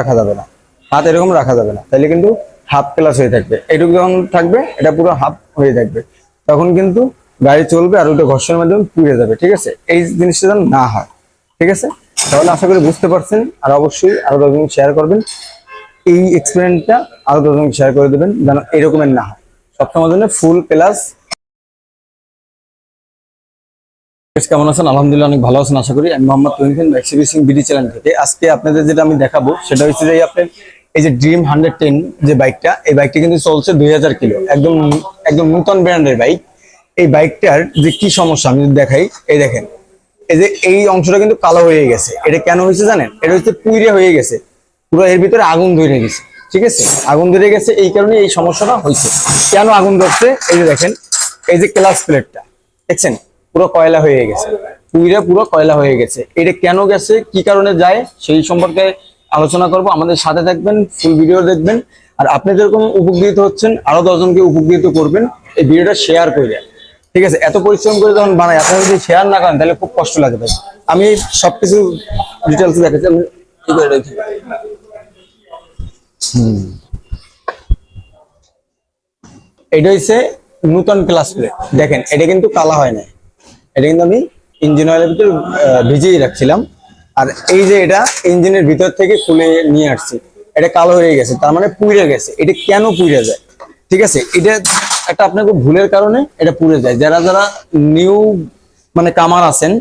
রাখা যাবে না। হাত এরকম রাখা যাবে না। তাহলে কিন্তু হাফ ক্লাস হয়ে থাকবে। এটুকু যখন থাকবে, এটা পুরো হাফ হয়ে থাকবে। তখন কিন্তু গাড়ি চলবে আর ওটা ঘর্ষণের মাধ্যমে পুড়ে যাবে, ঠিক আছে? এই জিনিসটা যেন না হয়, ঠিক আছে? তাহলে আশা করি বুঝতে পারছেন। আর অবশ্যই আরও দশজন শেয়ার করবেন। এই এক্সপেরিয়েন্সটা আরও দশজন শেয়ার করে দেবেন, যেন এরকমের না হয়। সবসময় জন্য ফুল প্লাস কেমন আছেন? আলহামদুলিল্লাহ অনেক ভালো আছেন, আশা করি। আমি মোহাম্মদ তহিন ব্যাক্সিবি সিং বিডি চ্যানেল থেকে। আজকে আপনাদের যেটা আমি দেখাবো, সেটা হচ্ছে যে আপনার এই যে ড্রিম হান্ড্রেড টেন যে বাইকটা, এই বাইকটা কিন্তু চলছে দুই হাজার কিলো। একদম একদম নূতন ব্র্যান্ডের বাইক। এই বাইকটার যে কি সমস্যা, আমি যদি দেখাই, এই দেখেন। এই যে এই অংশটা কিন্তু কালো হয়ে গেছে। এটা কেন হয়েছে জানেন? এটা হচ্ছে পুইরে হয়ে গেছে। পুরো এর ভিতরে আগুন ধরে গেছে। ঠিক আছে? আগুন ধরে গেছে, এই কারণে এই সমস্যাটা হয়েছে। কেন আগুন ধরছে? এই যে দেখেন, এই যে ক্লাস প্লেটটা দেখছেন? পুরো কয়লা হয়ে গেছে। পুইরে পুরো কয়লা হয়ে গেছে। এটা কেন গেছে? কি কারণে যায়? সেই সম্পর্কে আলোচনা করব। আমাদের সাথে থাকবেন ফুল ভিডিও দেখবেন। আর আপনি যেরকম উপকৃত হচ্ছেন, আরও দশজনকে উপকৃত করবেন, এই ভিডিওটা শেয়ার করে। ঠিক আছে? এত পরিশ্রম করে যখন বানাই, আপনারা যদি শেয়ার না করেন, তাহলে খুব কষ্ট লাগে আমি সবকিছু ডিটেলস দেখাচ্ছি। আমি কি করে রেখে এটা হচ্ছে নতুন ক্লাস প্লেট দেখেন, এটা কিন্তু কালা হয় না এটা কিন্তু আমি ইঞ্জিন অয়েলের ভিতরে ভিজিয়ে রাখছিলাম। আর এই যে এটা ইঞ্জিনের ভিতর থেকে খুলে নিয়ে আসছি, এটা কালো হয়ে গেছে, তার মানে পুড়ে গেছে। এটা কেন পুড়ে যায়? ঠিক আছে, এটা একটা আপনাকে ভুলের কারণে এটা পুড়ে যায়। যারা যারা নিউ মানে কামার আছেন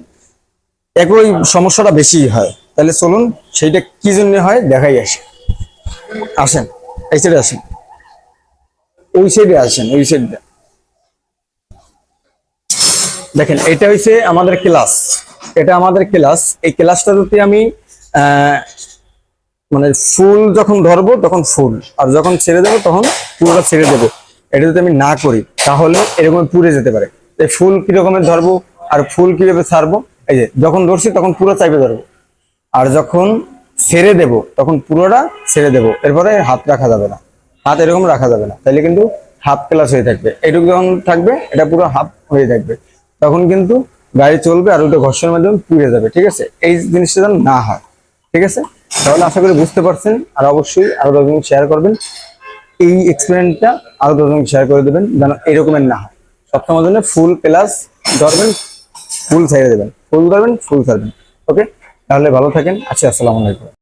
একই সমস্যাটা বেশি হয়। তাহলে চলুন সেইটা কি জন্য হয়, দেখাই আসে। আসেন, এই সাইডে আসেন। ওই সাইডে আসেন, ওই সাইডে দেখেন, এটা হইছে আমাদের ক্লাস। এটা আমাদের ক্লাস। এই ক্লাসটা যদি আমি মানে ফুল যখন ধরবো, তখন ফুল। আর যখন ছেড়ে দেবো, তখন পুরোটা ছেড়ে দেবো। এটা যদি আমি না করি, তাহলে এরকম পুড়ে যেতে পারে। এই ফুল কি রকমের ধরবো, আর ফুল কীভাবে ছাড়বো, এই যে, যখন ধরছি, তখন পুরো চাইবে ধরবো। আর যখন ছেড়ে দেব, তখন পুরোটা ছেড়ে দেব। এরপরে হাত রাখা যাবে না। হাত এরকম রাখা যাবে না। তাহলে কিন্তু হাফ ক্লাস হয়ে থাকবে। এটুকু যখন থাকবে, এটা পুরো হাফ হয়ে থাকবে। তখন কিন্তু গাড়ি চলবে আর ওটা ঘর্ষণের মাধ্যমে পুড়ে যাবে, ঠিক আছে? এই জিনিসটা যেন না হয়, ঠিক আছে? তাহলে আশা করি বুঝতে পারছেন, আর অবশ্যই আরও দশজন শেয়ার করবেন। এই এক্সপেরিয়েন্সটা আরও দশজন শেয়ার করে দেবেন, যেন এরকমের না হয়। সবসময় জন্য ফুল প্লাস ধরবেন ফুল ছেড়ে দেবেন। ফুল ধরবেন ফুল ছাড়বেন ওকে তাহলে ভালো থাকেন আচ্ছা আসসালামু আলাইকুম।